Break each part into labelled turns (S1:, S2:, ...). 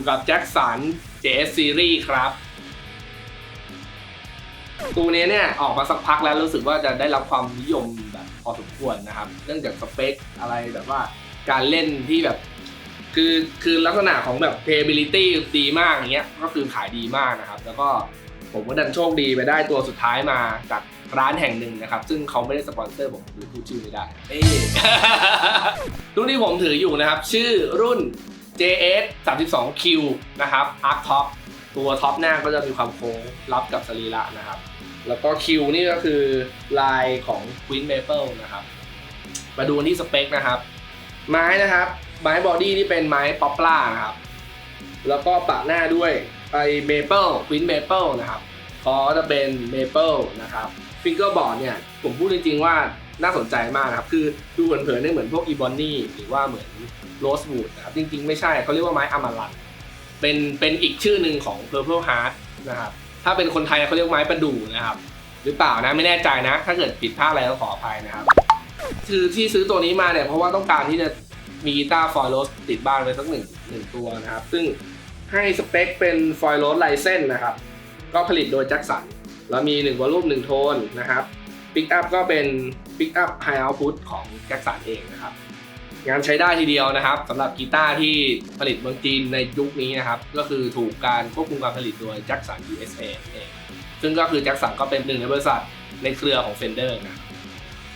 S1: อยู่กับแจ็คสัน JS Series ครับตัวนี้เนี่ยออกมาสักพักแล้วรู้สึกว่าจะได้รับความนิยมแบบพอสมควรนะครับ เนื่องจากสเปคอะไรแบบว่าการเล่นที่แบบ คือคือลักษณะของแบบ playability ดีมากอย่างเงี้ยก็คือขายดีมากนะครับ แล้วก็ผมก็ดันโชคดีไปได้ตัวสุดท้ายมาจากร้านแห่งหนึ่งนะครับ ซึ่งเขาไม่ได้สปอนเซอร์ผมหรือพูดชื่อไม่ได้เอ้รุ่นที่ผมถืออยู่นะครับ ชื่อรุ่น JS 32Q นะครับ Arc Top ตัวท็อปหน้าก็จะมีความโค้งรับกับสรีระนะครับ แล้วก็ Q นี่ก็คือลายของ Queen Maple นะครับ มาดูที่สเปคนะครับ ไม้นะครับ ไม้บอดี้ที่เป็นไม้ป๊อปล่านะครับ แล้วก็ปะหน้าด้วยไอเมเปิลควินเมเปิลนะครับคอจะเป็นเมเปิลนะครับ ฟิงเกอร์บอร์ดเนี่ย ผมพูดจริงๆว่า น่าสนใจมากนะครับ คือดูเผินๆเนี่ยเหมือนพวกอีบอนนี่หรือว่าเหมือนโรสวูดนะครับ จริงๆ ไม่ใช่เขาเรียกว่าไม้อมารันเป็นเป็นอีกชื่อหนึ่งของ Purple Heart นะครับ ถ้าเป็นคนไทยเขาเรียกไม้ประดู่นะครับ หรือเปล่านะไม่แน่ใจนะ ถ้าเกิดผิดพลาดอะไรก็ขออภัยนะครับ คือที่ซื้อตัวนี้มาเนี่ยเพราะว่าต้องการที่จะมีกีตาร์ฟอยล์โรสติดบ้านไว้สักหนึ่งหนึ่งตัวนะครับ ซึ่งให้สเปคเป็นฟอยล์โรสไลเซนนะครับ ก็ผลิตโดยแจ็คสันแล้วมี1วอลลุ่ม1โทนนะครับ ปิกอัพก็เป็นปิกอัพไฮเอาท์พุตของแจ็คสันเองนะครับ งานใช้ได้ทีเดียวนะครับสำหรับกีตาร์ที่ผลิตเมืองจีนในยุคนี้นะครับ ก็คือถูกการควบคุมการผลิตโดยแจ็คสัน USA เองซึ่งก็คือแจ็คสันก็เป็นหนึ่งในบริษัทในเครือของ Fender นะครับ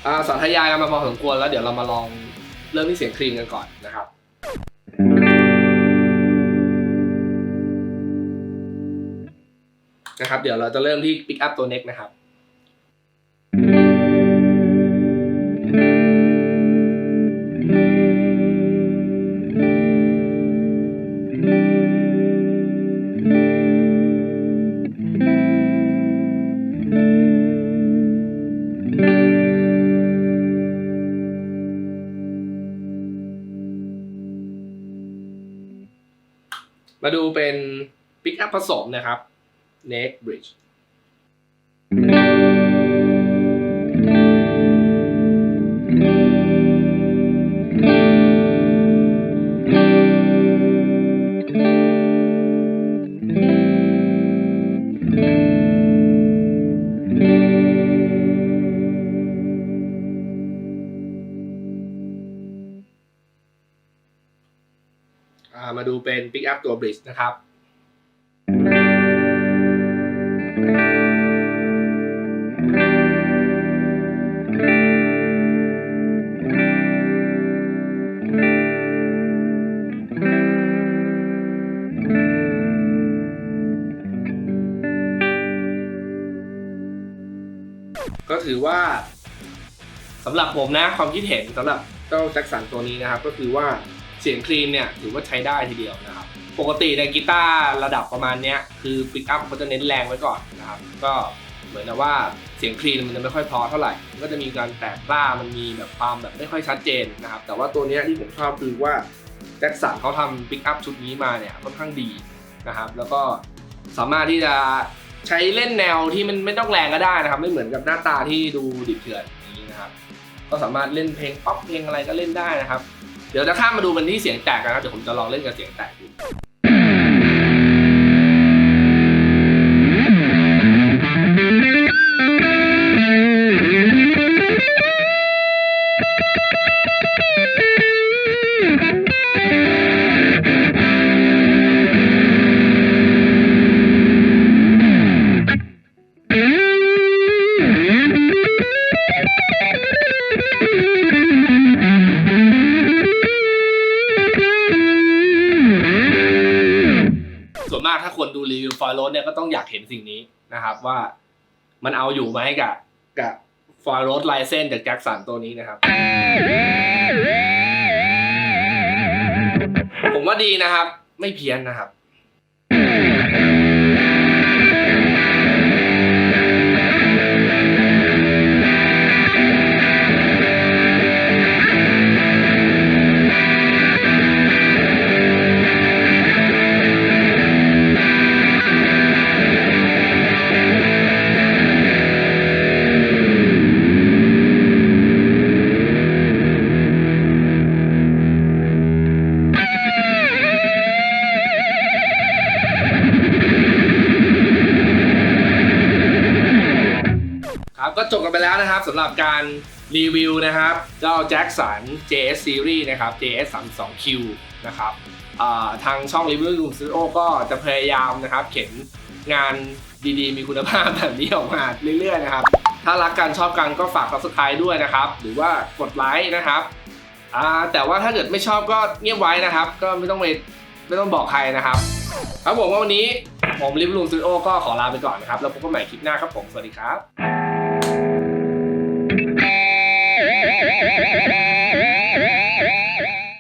S1: อ่าสาธยายกันมาพอสมควรแล้วเดี๋ยวเรามาลองเริ่มที่เสียงคลีนกันก่อนนะครับนะครับ เดี๋ยวเราจะเริ่มที่ Pick up ตัว neck นะครับ มาดูเป็นปิกอัพผสมนะครับ neck bridge มาดูเป็น Pick up ตัว bridge นะครับก็ถือว่าสำหรับผมนะความคิดเห็นสำหรับเจ้าแจ็คสันตัวนี้นะครับ ก็คือว่า เสียงคลีนเนี่ยถือว่าใช้ได้ทีเดียวนะครับ ปกติในกีตาร์ระดับประมาณนี้คือปิกอัพเขาจะเน้นแรงไว้ก่อนนะครับ ก็เหมือนกับว่าเสียงคลีนมันจะไม่ค่อยพอเท่าไหร่ มันก็จะมีการแตกกล้ามันมีแบบความแบบไม่ค่อยชัดเจนนะครับ แต่ว่าตัวนี้ที่ผมชอบคือว่าแจ็คสันเขาทำปิกอัพชุดนี้มาเนี่ยค่อนข้างดีนะครับ แล้วก็สามารถที่จะใช้เล่นแนวที่มันไม่ต้องแรงก็ได้นะครับ ไม่เหมือนกับหน้าตาที่ดูดิบเถื่อนนี้นะครับ ก็สามารถเล่นเพลงป๊อปเพลงอะไรก็เล่นได้นะครับ เดี๋ยวจะข้ามมาดูมันที่เสียงแตกกันนะครับเดี๋ยวผมจะลองเล่นกับเสียงแตกดู คนดูรีวิวฟอยล์โรสเนี่ยก็ต้องอยากเห็นสิ่งนี้นะครับว่ามันเอาอยู่ไหมกับกับฟอยล์โรสลายเส้นจากแจ็คสันตัวนี้นะครับ ผมว่าดีนะครับ ไม่เพี้ยนนะครับ จบกันไปแล้วนะครับสำหรับการรีวิวนะครับเจ้าแจ็คสัน JS Series นะครับ JS 3 2 Q นะครับทางช่อง Review Room Studio ก็จะพยายามนะครับเข็นงานดีๆ มีคุณภาพแบบนี้ออกมาเรื่อยๆนะครับ ถ้ารักกันชอบกันก็ฝาก subscribe ด้วยนะครับ หรือว่ากดไลค์นะครับแต่ว่าถ้าเกิดไม่ชอบก็เงียบไว้นะครับ ก็ไม่ต้องไปไม่ต้องบอกใครนะครับครับผมว่าวันนี้ผม Review Room Studio ก็ขอลาไปก่อนนะครับ แล้วพบกันใหม่คลิปหน้าครับผม สวัสดีครับ